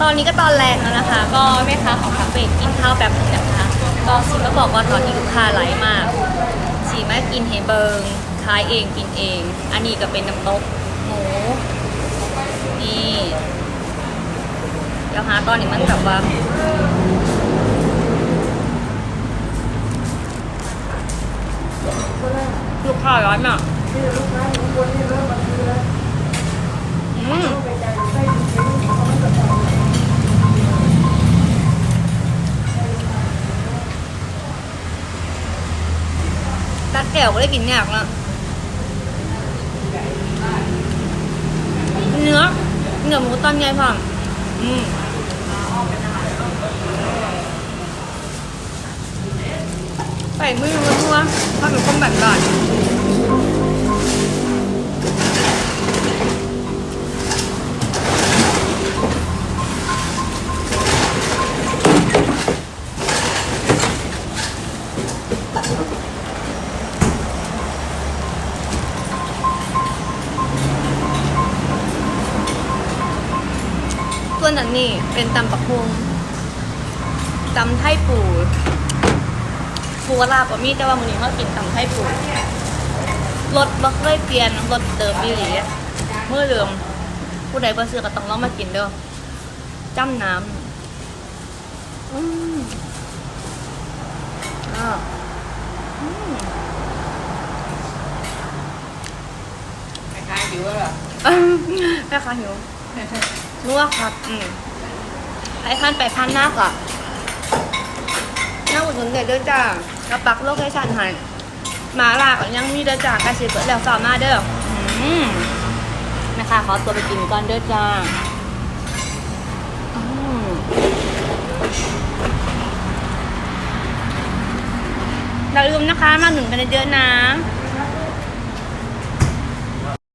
ตอนนี้ก็ตอนแรงแล้วนะคะ ก็แม่ค้าของคาเฟ่กินข้าวแบบนึงนะคะก็ชีก็บอกว่าตอนนี้ลูกค้าไหลมากชีมากินเฮเบิงขายเองกินเอง อันนี้ก็เป็นน้ำตกหมูนี่เดี๋ยวหาตอนนี้มันแบบว่าลูกค้าร้อยมากอืม ตัดแก้วก็ได้กินยากแล้วเนื้อเนื้อหมูตอนใหญ่พ่ออืมใส่มือมันทั่วถ้าเป็นคนแบบก่อน วนอันนี้เป็นตำปักฮุงตำไทยปูปูลาบะมีแต่ว่ามื้อนี้เขากินตำไทยปูรสบ่เคยเปลี่ยนรสเดิมอีหลีเมื่อเดิมผู้ใดบ่ซื้อก็ต้องลองมากินเด้อจ้ำน้ำอืมอ่าอืมคล้ายๆอยู่ว่าเหรอแม่ค้าหิว นัวครับ อืมไปพันไปพันหน้าก่อนหน้าอุดหนุนเด็ดด้วยจ้ากระปักโลเคชั่นให้หมาลาก็ยังมีเด้อจ้ากระชิบเปิดแล้วสาวมาเด้ออืมแม่ค้าขอตัวไปกินก่อนเด้อจ้าอืมอย่าลืมนะคะมาหนุนกันเยอะๆนะ